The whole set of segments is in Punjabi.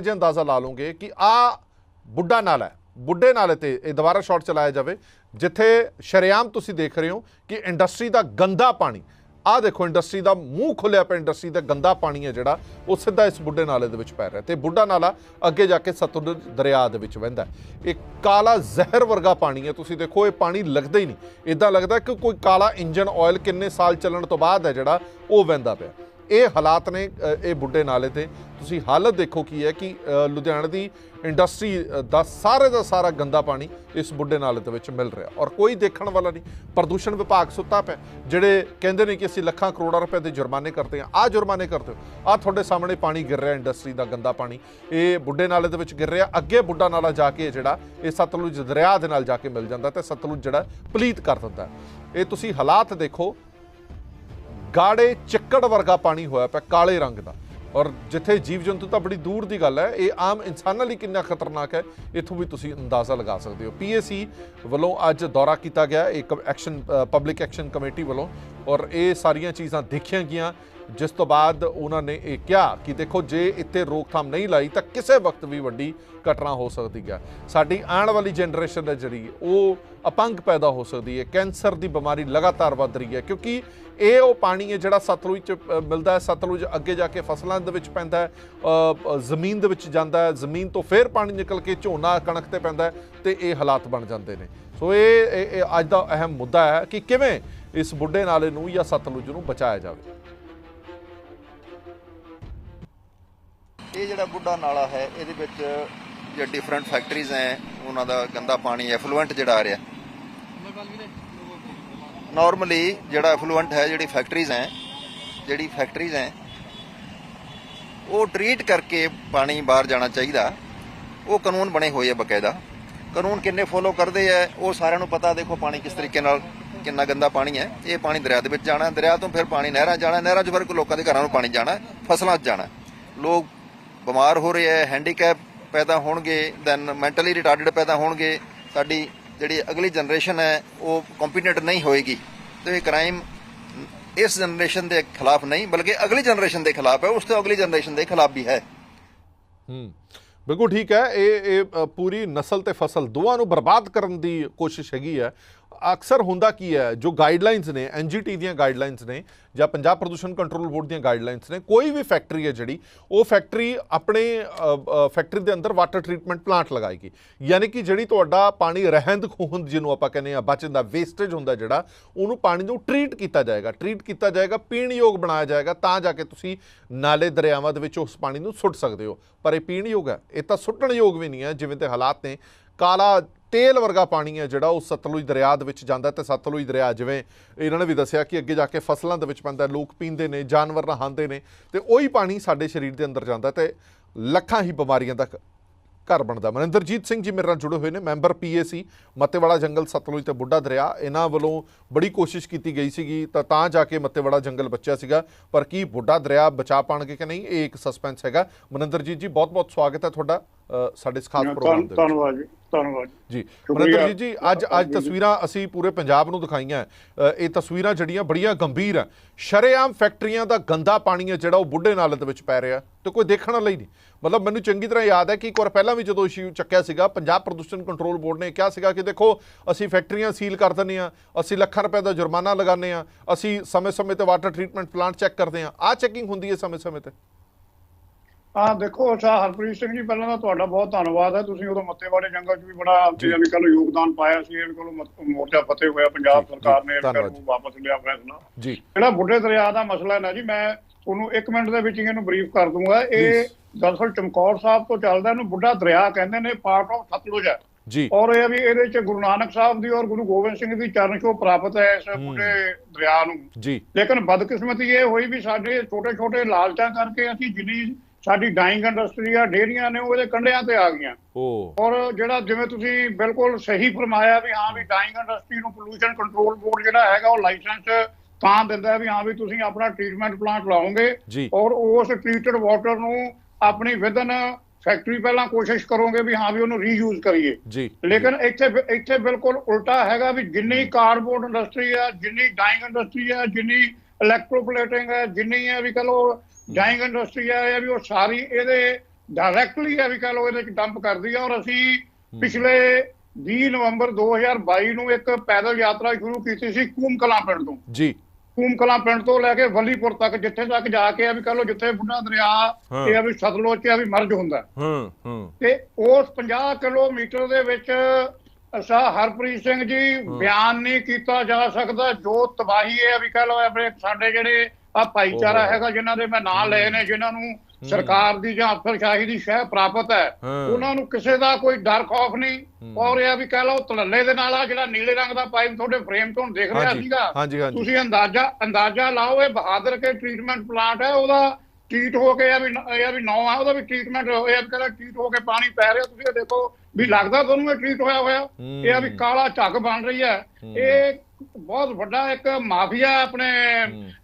ਜੇ ਅੰਦਾਜ਼ਾ ਲਾ ਲਓਗੇ ਕਿ ਆ ਬੁੱਢਾ ਨਾਲਾ ਹੈ, ਬੁੱਢੇ ਨਾਲੇ ਤੇ ਇਹ ਦੁਬਾਰਾ ਸ਼ਾਟ ਚਲਾਇਆ ਜਾਵੇ, ਜਿੱਥੇ ਸ਼ਰੇਆਮ ਤੁਸੀਂ ਦੇਖ ਰਹੇ ਹੋ ਕਿ ਇੰਡਸਟਰੀ ਦਾ ਗੰਦਾ ਪਾਣੀ ਆਹ ਦੇਖੋ ਇੰਡਸਟਰੀ ਦਾ ਮੂੰਹ ਖੁੱਲਿਆ ਪਿਆ ਇੰਡਸਟਰੀ ਦਾ ਗੰਦਾ ਪਾਣੀ ਹੈ ਜਿਹੜਾ, ਉਹ ਸਿੱਧਾ ਇਸ ਬੁੱਢੇ ਨਾਲੇ ਦੇ ਵਿੱਚ ਪੈ ਰਿਹਾ ਤੇ ਬੁੱਢਾ ਨਾਲਾ ਅੱਗੇ ਜਾ ਕੇ ਸਤਲੁਜ ਦਰਿਆ ਦੇ ਵਿੱਚ ਵਹਿੰਦਾ ਇਹ ਕਾਲਾ ਜ਼ਹਿਰ ਵਰਗਾ ਪਾਣੀ ਹੈ, ਤੁਸੀਂ ਦੇਖੋ ਇਹ ਪਾਣੀ ਲੱਗਦਾ ਹੀ ਨਹੀਂ। ਇਦਾਂ ਲੱਗਦਾ ਕਿ ਕੋਈ ਕਾਲਾ ਇੰਜਨ ਆਇਲ ਕਿੰਨੇ ਸਾਲ ਚੱਲਣ ਤੋਂ ਬਾਅਦ ਹੈ ਜਿਹੜਾ, ਉਹ ਵਹਿੰਦਾ ਪਿਆ। ਇਹ ਹਾਲਾਤ ਨੇ ਇਹ ਬੁੱਢੇ ਨਾਲੇ ਤੇ। ਤੁਸੀਂ ਹਾਲਤ ਦੇਖੋ ਕੀ ਹੈ ਕਿ ਅ, ਲੁਧਿਆਣਾ ਦੀ ਇੰਡਸਟਰੀ ਦਾ ਸਾਰੇ ਦਾ ਸਾਰਾ ਗੰਦਾ ਪਾਣੀ ਇਸ ਬੁੱਢੇ ਨਾਲੇ ਦੇ ਵਿੱਚ ਮਿਲ ਰਿਹਾ। ਔਰ ਕੋਈ ਦੇਖਣ ਵਾਲਾ ਨਹੀਂ। ਪ੍ਰਦੂਸ਼ਣ ਵਿਭਾਗ ਸੁੱਤਾ ਪਿਆ। ਜਿਹੜੇ ਕਹਿੰਦੇ ਨੇ ਕਿ ਅਸੀਂ ਲੱਖਾਂ ਕਰੋੜਾਂ ਰੁਪਏ ਦੇ ਜੁਰਮਾਨੇ ਕਰਦੇ ਹਾਂ ਆ ਜੁਰਮਾਨੇ ਕਰਦੇ ਹੋ। ਆ ਤੁਹਾਡੇ ਸਾਹਮਣੇ ਪਾਣੀ ਗਿਰ ਰਿਹਾ ਇੰਡਸਟਰੀ ਦਾ ਗੰਦਾ ਪਾਣੀ। ਇਹ ਬੁੱਢੇ ਨਾਲੇ ਦੇ ਵਿੱਚ ਗਿਰ ਰਿਹਾ। ਅੱਗੇ ਬੁੱਢਾ ਨਾਲਾ ਜਾ ਕੇ ਜਿਹੜਾ ਇਹ ਸਤਲੁਜ ਦਰਿਆ ਦੇ ਨਾਲ ਜਾ ਕੇ ਮਿਲ ਜਾਂਦਾ ਤੇ ਸਤਲੁਜ ਜਿਹੜਾ ਪਲੀਤ ਕਰ ਦਿੰਦਾ। ਇਹ ਤੁਸੀਂ ਹਾਲਾਤ ਦੇਖੋ। ਗਾੜੇ ਚਿੱਕੜ ਵਰਗਾ ਪਾਣੀ ਹੋਇਆ ਪਿਆ, ਕਾਲੇ ਰੰਗ ਦਾ। ਔਰ ਜਿੱਥੇ ਜੀਵ ਜੰਤੂ ਤਾਂ ਬੜੀ ਦੂਰ ਦੀ ਗੱਲ ਹੈ, ਇਹ ਆਮ ਇਨਸਾਨਾਂ ਲਈ ਕਿੰਨਾ ਖਤਰਨਾਕ ਹੈ, ਇਥੋਂ ਵੀ ਤੁਸੀਂ ਅੰਦਾਜ਼ਾ ਲਗਾ ਸਕਦੇ ਹੋ। ਪੀਏਸੀ ਵੱਲੋਂ ਅੱਜ ਦੌਰਾ ਕੀਤਾ ਗਿਆ, ਇੱਕ ਐਕਸ਼ਨ ਪਬਲਿਕ ਐਕਸ਼ਨ ਕਮੇਟੀ ਵੱਲੋਂ। ਔਰ ਇਹ ਸਾਰੀਆਂ ਚੀਜ਼ਾਂ ਦੇਖੀਆਂ ਗਈਆਂ ਜਿਸ ਤੋਂ ਬਾਅਦ ਉਹਨਾਂ ਨੇ ਇਹ ਕਿਹਾ ਕਿ ਦੇਖੋ, ਜੇ ਇੱਥੇ ਰੋਕਥਾਮ ਨਹੀਂ ਲਾਈ ਤਾਂ ਕਿਸੇ ਵਕਤ ਵੀ ਵੱਡੀ ਘਟਨਾ ਹੋ ਸਕਦੀ ਹੈ। ਸਾਡੀ ਆਉਣ ਵਾਲੀ ਜਨਰੇਸ਼ਨ ਹੈ ਜਿਹੜੀ, ਉਹ ਅਪੰਗ ਪੈਦਾ ਹੋ ਸਕਦੀ ਹੈ, ਕੈਂਸਰ ਦੀ ਬਿਮਾਰੀ ਲਗਾਤਾਰ ਵੱਧ ਰਹੀ ਹੈ, ਕਿਉਂਕਿ ਇਹ ਉਹ ਪਾਣੀ ਹੈ ਜਿਹੜਾ ਸਤਲੁਜ ਚ ਮਿਲਦਾ ਹੈ, ਸਤਲੁਜ ਅੱਗੇ ਜਾ ਕੇ ਫਸਲਾਂ ਦੇ ਵਿੱਚ ਪੈਂਦਾ ਹੈ ਜ਼ਮੀਨ ਦੇ ਵਿੱਚ ਜਾਂਦਾ ਹੈ, ਜ਼ਮੀਨ ਤੋਂ ਫੇਰ ਪਾਣੀ ਨਿਕਲ ਕੇ ਝੋਨਾ ਕਣਕ ਤੇ ਪੈਂਦਾ ਹੈ ਤੇ ਇਹ ਹਾਲਾਤ ਬਣ ਜਾਂਦੇ ਨੇ। ਸੋ ਇਹ ਅੱਜ ਦਾ ਅਹਿਮ ਮੁੱਦਾ ਹੈ ਕਿ ਕਿਵੇਂ ਇਸ ਬੁੱਢੇ ਨਾਲੇ ਨੂੰ ਜਾਂ ਸਤਲੁਜ ਨੂੰ ਬਚਾਇਆ ਜਾਵੇ। ਇਹ ਜਿਹੜਾ ਬੁੱਢਾ ਨਾਲਾ ਹੈ, ਇਹਦੇ ਵਿੱਚ ਜੇ ਡਿਫਰੈਂਟ ਫੈਕਟਰੀਜ਼ ਹੈ, ਉਹਨਾਂ ਦਾ ਗੰਦਾ ਪਾਣੀ ਐਫਲੂਐਂਟ ਜਿਹੜਾ ਆ ਰਿਹਾ। ਨਾਰਮਲੀ ਜਿਹੜਾ ਐਫਲੂਐਂਟ ਹੈ, ਜਿਹੜੀ ਫੈਕਟਰੀਜ਼ ਹੈ, ਜਿਹੜੀ ਫੈਕਟਰੀਜ਼ ਹੈ, ਉਹ ਟਰੀਟ ਕਰਕੇ ਪਾਣੀ ਬਾਹਰ ਜਾਣਾ ਚਾਹੀਦਾ। ਉਹ ਕਾਨੂੰਨ ਬਣੇ ਹੋਏ ਆ ਬਕਾਇਦਾ। ਕਾਨੂੰਨ ਕਿੰਨੇ ਫੋਲੋ ਕਰਦੇ ਆ, ਉਹ ਸਾਰਿਆਂ ਨੂੰ ਪਤਾ। ਦੇਖੋ ਪਾਣੀ ਕਿਸ ਤਰੀਕੇ ਨਾਲ ਕਿੰਨਾ ਗੰਦਾ ਪਾਣੀ ਹੈ। ਇਹ ਪਾਣੀ ਦਰਿਆ ਦੇ ਵਿੱਚ ਜਾਣਾ ਦਰਿਆ ਤੋਂ ਫਿਰ ਪਾਣੀ ਨਹਿਰਾਂ 'ਚ ਜਾਣਾ ਨਹਿਰਾਂ 'ਚ ਫਿਰ ਲੋਕਾਂ ਦੇ ਘਰਾਂ ਨੂੰ ਪਾਣੀ ਜਾਣਾ ਫਸਲਾਂ 'ਚ ਜਾਣਾ ਲੋਕ ਬਿਮਾਰ ਹੋ ਰਹੇ ਹੈ ਹੈਂਡੀਕੈਪ ਪੈਦਾ ਹੋਣਗੇ ਦੈਨ ਮੈਂਟਲੀ ਰਿਟਾਰਡਡ ਪੈਦਾ ਹੋਣਗੇ, ਸਾਡੀ ਜਿਹੜੀ ਅਗਲੀ ਜਨਰੇਸ਼ਨ ਹੈ, ਉਹ ਕੰਪੀਟੈਂਟ ਨਹੀਂ ਹੋਏਗੀ। ਤੇ ਇਹ ਕ੍ਰਾਈਮ ਇਸ ਜਨਰੇਸ਼ਨ ਦੇ ਖਿਲਾਫ ਨਹੀਂ, ਬਲਕਿ ਅਗਲੀ ਜਨਰੇਸ਼ਨ ਦੇ ਖਿਲਾਫ ਹੈ, ਉਸ ਤੋਂ ਅਗਲੀ ਜਨਰੇਸ਼ਨ ਦੇ ਖਿਲਾਫ ਵੀ ਹੈ। ਹੂੰ, ਬਿਲਕੁਲ ਠੀਕ ਹੈ, ਇਹ ਇਹ ਪੂਰੀ ਨਸਲ ਤੇ ਫਸਲ ਦੋਵਾਂ ਨੂੰ ਬਰਬਾਦ ਕਰਨ ਦੀ ਕੋਸ਼ਿਸ਼ ਹੈਗੀ ਹੈ। ਅਕਸਰ ਹੁੰਦਾ ਕੀ ਹੈ, ਜੋ ਗਾਈਡਲਾਈਨਸ ਨੇ ਐਨਜੀਟੀ ਦੀਆਂ ਗਾਈਡਲਾਈਨਸ ਨੇ ਜਾਂ ਪੰਜਾਬ ਪ੍ਰਦੂਸ਼ਣ ਕੰਟਰੋਲ ਬੋਰਡ ਦੀਆਂ ਗਾਈਡਲਾਈਨਸ ਨੇ, ਕੋਈ ਵੀ ਫੈਕਟਰੀ ਹੈ ਜਿਹੜੀ, ਉਹ ਫੈਕਟਰੀ ਆਪਣੇ ਫੈਕਟਰੀ ਦੇ ਅੰਦਰ ਵਾਟਰ ਟ੍ਰੀਟਮੈਂਟ ਪਲਾਂਟ ਲਗਾਏਗੀ। ਯਾਨੀ ਕਿ ਜਿਹੜੀ ਤੁਹਾਡਾ ਪਾਣੀ ਰਹਿੰਦ ਖੂੰਹਦ ਜਿਹਨੂੰ ਆਪਾਂ ਕਹਿੰਦੇ ਆ ਬਚਦਾ ਵੇਸਟੇਜ ਹੁੰਦਾ ਜਿਹੜਾ, ਉਹਨੂੰ ਪਾਣੀ ਨੂੰ ਟ੍ਰੀਟ ਕੀਤਾ ਜਾਏਗਾ। ਟ੍ਰੀਟ ਕੀਤਾ ਜਾਏਗਾ ਪੀਣ ਯੋਗ ਬਣਾਇਆ ਜਾਏਗਾ, ਤਾਂ ਜਾ ਕੇ ਤੁਸੀਂ ਨਾਲੇ ਦਰਿਆਵਾਂ ਦੇ ਵਿੱਚ ਉਸ ਪਾਣੀ ਨੂੰ ਸੁੱਟ ਸਕਦੇ ਹੋ। ਪਰ ਇਹ ਪੀਣ ਯੋਗ ਹੈ, ਇਹ ਤਾਂ ਸੁੱਟਣ ਯੋਗ ਵੀ ਨਹੀਂ ਹੈ, ਜਿਵੇਂ ਤੇ ਹਾਲਾਤ ਨੇ, ਕਾਲਾ ਤੇਲ ਵਰਗਾ ਪਾਣੀ ਹੈ ਜਿਹੜਾ ਉਹ ਸਤਲੁਜ ਦਰਿਆ ਦੇ ਵਿੱਚ ਜਾਂਦਾ ਤੇ ਸਤਲੁਜ ਦਰਿਆ ਜਿਵੇਂ ਇਹਨਾਂ ਨੇ ਵੀ ਦੱਸਿਆ ਕਿ ਅੱਗੇ ਜਾ ਕੇ ਫਸਲਾਂ ਦੇ ਵਿੱਚ ਪੈਂਦਾ ਲੋਕ ਪੀਂਦੇ ਨੇ, ਜਾਨਵਰ ਨਹਾਉਂਦੇ ਨੇ ਤੇ ਉਹੀ ਪਾਣੀ ਸਾਡੇ ਸਰੀਰ ਦੇ ਅੰਦਰ ਜਾਂਦਾ ਤੇ ਲੱਖਾਂ ਹੀ ਬਿਮਾਰੀਆਂ ਦਾ ਘਰ ਬਣਦਾ ਮਨਿੰਦਰਜੀਤ ਸਿੰਘ ਜੀ ਮੇਰੇ ਨਾਲ ਜੁੜੇ ਹੋਏ ਨੇ, ਮੈਂਬਰ ਪੀਏਸੀ ਮੱਤੇਵਾੜਾ ਜੰਗਲ, ਸਤਲੁਜ ਤੇ ਬੁੱਢਾ ਦਰਿਆ। ਇਹਨਾਂ ਵੱਲੋਂ ਬੜੀ ਕੋਸ਼ਿਸ਼ ਕੀਤੀ ਗਈ ਸੀਗੀ ਤਾਂ ਤਾਂ ਜਾ ਕੇ ਮੱਤੇਵਾੜਾ ਜੰਗਲ ਬਚਿਆ ਸੀਗਾ, ਪਰ ਕੀ ਬੁੱਢਾ ਦਰਿਆ ਬਚਾ ਪਾਣਗੇ ਕਿ ਨਹੀਂ, ਇਹ ਇੱਕ ਸਸਪੈਂਸ ਹੈਗਾ। ਮਨਿੰਦਰਜੀਤ ਜੀ ਬਹੁਤ ਬਹੁਤ ਸਵਾਗਤ ਹੈ ਤੁਹਾਡਾ। ਸਾਡੇ ਇਸ ਖਾਸ ਪ੍ਰੋਗਰਾਮ ਦੇ ਧੰਨਵਾਦ ਜੀ ਧੰਨਵਾਦ ਜੀ। ਮਨਿੰਦਰ ਜੀ ਅੱਜ ਅੱਜ ਤਸਵੀਰਾਂ ਅਸੀਂ ਪੂਰੇ ਪੰਜਾਬ ਨੂੰ ਦਿਖਾਈਆਂ। ਇਹ ਤਸਵੀਰਾਂ ਜਿਹੜੀਆਂ ਬੜੀਆਂ ਗੰਭੀਰ ਆ। ਸ਼ਰੇਆਮ ਫੈਕਟਰੀਆਂ ਦਾ ਗੰਦਾ ਪਾਣੀ ਹੈ ਜਿਹੜਾ ਉਹ ਬੁੱਢੇ ਨਾਲੇ ਦੇ ਵਿੱਚ ਪੈ ਰਿਹਾ ਤੇ ਕੋਈ ਦੇਖਣ ਵਾਲਾ ਹੀ ਨਹੀਂ। ਮਤਲਬ ਮੈਨੂੰ ਚੰਗੀ ਤਰ੍ਹਾਂ ਯਾਦ ਹੈ ਕਿ ਇੱਕ ਵਾਰ ਪਹਿਲਾਂ ਵੀ ਜਦੋਂ ਇਸ਼ੂ ਚੱਕਿਆ ਸੀਗਾ ਪੰਜਾਬ ਪ੍ਰਦੂਸ਼ਣ ਕੰਟਰੋਲ ਬੋਰਡ ਨੇ ਕਿਹਾ ਸੀਗਾ ਕਿ ਦੇਖੋ ਅਸੀਂ ਫੈਕਟਰੀਆਂ ਸੀਲ ਕਰ ਦਿੰਦੇ ਆ ਅਸੀਂ ਲੱਖਾਂ ਰੁਪਏ ਦਾ ਜੁਰਮਾਨਾ ਲਗਾਉਂਦੇ ਆ ਅਸੀਂ ਸਮੇਂ-ਸਮੇਂ ਤੇ ਵਾਟਰ ਟ੍ਰੀਟਮੈਂਟ ਪਲਾਂਟ ਚੈੱਕ ਕਰਦੇ ਆ ਆ ਚੈਕਿੰਗ ਹੁੰਦੀ ਹੈ ਸਮੇਂ-ਸਮੇਂ ਤੇ। ਹਾਂ ਦੇਖੋ ਅੱਛਾ ਹਰਪ੍ਰੀਤ ਸਿੰਘ ਜੀ ਪਹਿਲਾਂ ਤਾਂ ਤੁਹਾਡਾ ਬਹੁਤ ਧੰਨਵਾਦ ਹੈ। ਤੁਸੀਂ ਉਦੋਂ ਮੱਤੇਵਾੜੇ ਜੰਗਲ 'ਚ ਵੀ ਬੜਾ। ਜਿਵੇਂ ਕੱਲ ਯੋਗਦਾਨ ਪਾਇਆ ਸੀ। ਇਹ ਕੋਲ ਮੋਰਚਾ ਫਤਿਹ ਹੋਇਆ ਪੰਜਾਬ ਸਰਕਾਰ ਨੇ ਜੀ। ਵਾਪਸ ਲਿਆ ਫੈਸਲਾ ਜੀ। ਜਿਹੜਾ ਬੁੱਢੇ ਦਰਿਆ ਦਾ ਮਸਲਾ ਹੈ ਨਾ ਜੀ ਮੈਂ ਤੁਹਾਨੂੰ 1 ਮਿੰਟ ਦੇ ਵਿੱਚ ਇਹਨੂੰ ਬਰੀਫ ਕਰ ਦੂੰਗਾ। ਇਹ. ਦਰਅਸਲ ਚਮਕੌਰ ਸਾਹਿਬ ਤੋਂ ਚੱਲਦਾ ਇਹਨੂੰ ਬੁੱਢਾ ਦਰਿਆ ਕਹਿੰਦੇ ਨੇ ਪਾਰਟ ਆਫ ਸਤਲੁਜ ਹੈ। ਜੀ। ਔਰ ਇਹ ਵੀ ਇਹਦੇ ਚ ਗੁਰੂ ਨਾਨਕ ਸਾਹਿਬ ਦੀ ਔਰ ਗੁਰੂ ਗੋਬਿੰਦ ਸਿੰਘ ਦੀ ਚਰਨ ਛੋਹ ਪ੍ਰਾਪਤ ਹੈ ਇਸ ਬੁੱਢੇ ਦਰਿਆ ਨੂੰ। ਜੀ। ਲੇਕਿਨ ਬਦਕਿਸਮਤੀ ਇਹ ਹੋਈ ਵੀ ਸਾਡੇ ਛੋਟੇ ਛੋਟੇ ਲਾਲਚਾਂ ਕਰਕੇ ਅਸੀਂ ਜਿੰਨੀ ਸਾਡੀ ਡਾਈਂਗ ਇੰਡਸਟਰੀ ਆ ਡੇਰੀਆਂ ਨੇ ਉਹ ਇਹਦੇ ਕੰਢਿਆਂ ਤੇ ਆ ਗਈਆਂ। ਔਰ ਜਿਹੜਾ ਜਿਵੇਂ ਤੁਸੀਂ ਬਿਲਕੁਲ ਸਹੀ ਫਰਮਾਇਆ ਵੀ ਹਾਂ ਵੀ ਡਾਈਂਗ ਇੰਡਸਟਰੀ ਨੂੰ ਪੋਲੂਸ਼ਨ ਕੰਟਰੋਲ ਬੋਰਡ ਜਿਹੜਾ ਹੈਗਾ ਉਹ ਲਾਇਸੈਂਸ ਤਾਂ ਦਿੰਦਾ ਵੀ ਹਾਂ ਵੀ ਤੁਸੀਂ ਆਪਣਾ ਟ੍ਰੀਟਮੈਂਟ ਪਲਾਂਟ ਲਾਓਗੇ ਔਰ ਉਸ ਟ੍ਰੀਟਡ ਵਾਟਰ ਨੂੰ ਆਪਣੀ ਵਿਦਨ ਫੈਕਟਰੀ ਪਹਿਲਾਂ ਕੋਸ਼ਿਸ਼ ਕਰੋਗੇ ਵੀ ਹਾਂ ਵੀ ਉਹਨੂੰ ਰੀਯੂਜ਼ ਕਰੀਏ। ਜੀ। ਲੇਕਿਨ ਇੱਥੇ ਇੱਥੇ ਬਿਲਕੁਲ ਉਲਟਾ ਹੈਗਾ ਵੀ ਜਿੰਨੀ ਕਾਰਬੋਰਡ ਇੰਡਸਟਰੀ ਹੈ ਜਿੰਨੀ ਡਾਈਂਗ ਇੰਡਸਟਰੀ ਹੈ ਜਿੰਨੀ ਇਲੈਕਟ੍ਰੋਪਲੇਟਿੰਗ ਹੈ ਜਿੰਨੀ ਹੈ ਵੀ ਕਹ ਲੋ ਡਾਈਂਗ ਇੰਡਸਟਰੀ ਹੈ ਇਹ ਵੀ ਉਹ ਸਾਰੀ ਇਹਦੇ ਡਾਇਰੈਕਟਲੀ ਹੈ ਵੀ ਕਹ ਲਓ ਇਹਦੇ ਚ ਡੰਪ ਕਰਦੀ ਹੈ ਔਰ ਅਸੀਂ ਪਿਛਲੇ 20 ਨਵੰਬਰ 2022 ਨੂੰ ਇੱਕ ਪੈਦਲ ਯਾਤਰਾ ਸ਼ੁਰੂ ਕੀਤੀ ਸੀ ਕੂਮ ਕਲਾਂ ਪਿੰਡ ਤੋਂ। ਜੀ। ਕੂਮ ਕਲਾਂ ਪਿੰਡ ਤੋਂ ਲੈ ਕੇ ਵੱਲੀਪੁਰ ਤੱਕ ਜਿੱਥੇ ਤੱਕ ਜਾ ਕੇ ਆ ਵੀ ਕਹ ਲਓ ਜਿੱਥੇ ਬੁੱਢਾ ਦਰਿਆ। ਇਹ ਆ ਵੀ ਸਤਲੁਜ ਚ ਆ ਵੀ ਮਰਜ ਹੁੰਦਾ। ਹੂੰ ਹੂੰ। ਤੇ ਉਸ 50 ਕਿਲੋਮੀਟਰ ਦੇ ਵਿੱਚ ਅਸਾ ਹਰਪ੍ਰੀਤ ਸਿੰਘ ਜੀ ਬਿਆਨ ਨਹੀਂ ਕੀਤਾ ਜਾ ਸਕਦਾ। ਜੋ ਤਬਾਹੀ ਹੈ ਵੀ ਕਹ ਲਓ ਆਪਣੇ ਸਾਡੇ ਜਿਹੜੇ ਆ ਭਾਈਚਾਰਾ। ਹੈਗਾ ਜਿਨ੍ਹਾਂ ਦੇ ਮੈਂ ਨਾਂ ਲਏ ਨੇ ਜਿਨ੍ਹਾਂ ਨੂੰ ਸਰਕਾਰ ਦੀ ਜਾਂ ਅਫਸਰਸ਼ਾਹੀ ਦੀ ਸ਼ਹਿ ਪ੍ਰਾਪਤ ਹੈ। ਉਹਨਾਂ ਨੂੰ ਕਿਸੇ ਦਾ ਕੋਈ ਡਰ ਖੌਫ ਨਹੀਂ ਔਰ ਇਹ ਵੀ ਕਹ ਲਓ ਤਲੱਲੇ ਦੇ ਨਾਲ ਆ ਜਿਹੜਾ ਨੀਲੇ ਰੰਗ ਦਾ ਪਾਈਪ ਤੁਹਾਡੇ ਫਰੇਮ ਤੋਂ ਦਿਖ ਰਿਹਾ ਸੀਗਾ। ਤੁਸੀਂ ਅੰਦਾਜ਼ਾ ਅੰਦਾਜ਼ਾ ਲਾਓ ਇਹ ਬਹਾਦਰ ਕੇ ਟ੍ਰੀਟਮੈਂਟ ਪਲਾਂਟ ਹੈ ਉਹਦਾ ਟ੍ਰੀਟ ਹੋ ਕੇ ਆ ਵੀ ਇਹ ਆ ਵੀ ਨੌ ਆ ਉਹਦਾ ਵੀ ਟ੍ਰੀਟਮੈਂਟ ਹੋਇਆ ਵੀ ਕਹਿੰਦਾ ਟ੍ਰੀਟ ਹੋ ਕੇ ਪਾਣੀ ਪੈ ਰਿਹਾ ਤੁਸੀਂ ਇਹ ਦੇਖੋ ਵੀ ਲੱਗਦਾ ਤੁਹਾਨੂੰ ਇਹ ਟ੍ਰੀਟ ਹੋਇਆ ਹੋਇਆ? ਇਹ ਆ ਵੀ ਕਾਲਾ ਝੱਗ ਬਣ ਰਹੀ ਹੈ। ਇਹ ਬਹੁਤ ਵੱਡਾ ਇੱਕ ਮਾਫੀਆ ਆਪਣੇ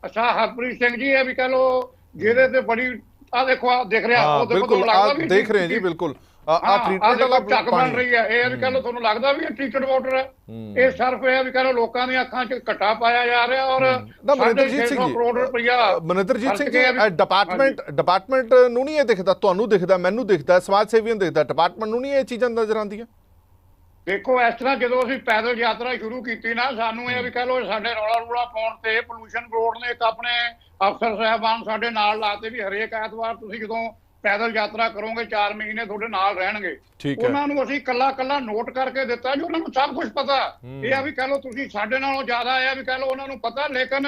ਅੱਛਾ ਹਰਪ੍ਰੀਤ ਸਿੰਘ ਜੀ ਇਹ ਵੀ ਕਹ ਲੋ ਜਿਹਦੇ ਤੇ ਬੜੀ ਆ ਦੇਖੋ ਆ ਦਿਖ ਰਿਹਾ ਉਹ ਦੇਖੋ ਲੱਗਦਾ ਵੀ ਦੇਖ ਰਹੇ ਜੀ ਬਿਲਕੁਲ। ਆ ਟ੍ਰੀਟਮੈਂਟ ਵਾਲਾ ਝੱਗ ਬਣ ਰਹੀ ਹੈ। ਇਹ ਵੀ ਕਹ ਲੋ ਤੁਹਾਨੂੰ ਲੱਗਦਾ ਵੀ ਇਹ ਟ੍ਰੀਟਡ ਵਾਟਰ ਹੈ। ਇਹ ਸਰਫ ਇਹ ਵੀ ਕਹ ਲੋ ਲੋਕਾਂ ਦੀਆਂ ਅੱਖਾਂ 'ਚ ਘਟਾ ਪਾਇਆ ਜਾ ਰਿਹਾ ਔਰ ਮਨਿੰਦਰਜੀਤ ਸਿੰਘ 650 ਜੀ ਕਰੋੜ ਰੁਪਇਆ ਮਨਿੰਦਰਜੀਤ ਸਿੰਘ ਜੀ ਕੇ ਡਿਪਾਰਟਮੈਂਟ ਡਿਪਾਰਟਮੈਂਟ ਨੂੰ ਨਹੀਂ ਇਹ ਦਿਖਦਾ ਤੁਹਾਨੂੰ ਦਿਖਦਾ ਮੈਨੂੰ ਦਿਖਦਾ ਸਮਾਜ ਸੇਵੀਆਂ ਨੂੰ ਦਿਖਦਾ ਡਿਪਾਰਟਮੈਂਟ ਨੂੰ ਨਹੀਂ ਇਹ ਚੀਜ਼ਾਂ ਨਜ਼ਰ ਆਉਂਦੀਆਂ? ਦੇਖੋ ਇਸ ਤਰ੍ਹਾਂ ਜਦੋਂ ਅਸੀਂ ਪੈਦਲ ਯਾਤਰਾ ਸ਼ੁਰੂ ਕੀਤੀ ਨਾ ਸਾਨੂੰ ਇਹ ਵੀ ਕਹ ਲੋ ਸਾਡੇ ਰੌਲਾ ਰੂਲਾ ਪਾਉਣ ਤੇ ਪੋਲੂਸ਼ਨ ਬੋਰਡ ਨੇ ਇੱਕ ਆਪਣੇ ਅਫਸਰ ਸਾਹਿਬਾਨ ਸਾਡੇ ਨਾਲ ਲਾਤੇ ਵੀ ਹਰੇਕ ਐਤਵਾਰ ਤੁਸੀਂ ਜਦੋਂ ਪੈਦਲ ਯਾਤਰਾ ਕਰੋਗੇ 4 ਮਹੀਨੇ ਤੁਹਾਡੇ ਨਾਲ ਰਹਿਣਗੇ। ਉਹਨਾਂ ਨੂੰ ਅਸੀਂ ਕੱਲਾ ਕੱਲਾ ਨੋਟ ਕਰਕੇ ਦਿੱਤਾ ਜੀ ਉਹਨਾਂ ਨੂੰ ਸਭ ਕੁਝ ਪਤਾ। ਇਹ ਆ ਵੀ ਕਹ ਲੋ ਤੁਸੀਂ ਸਾਡੇ ਨਾਲੋਂ ਜ਼ਿਆਦਾ ਆ ਵੀ ਕਹ ਲੋ ਉਹਨਾਂ ਨੂੰ ਪਤਾ ਲੇਕਿਨ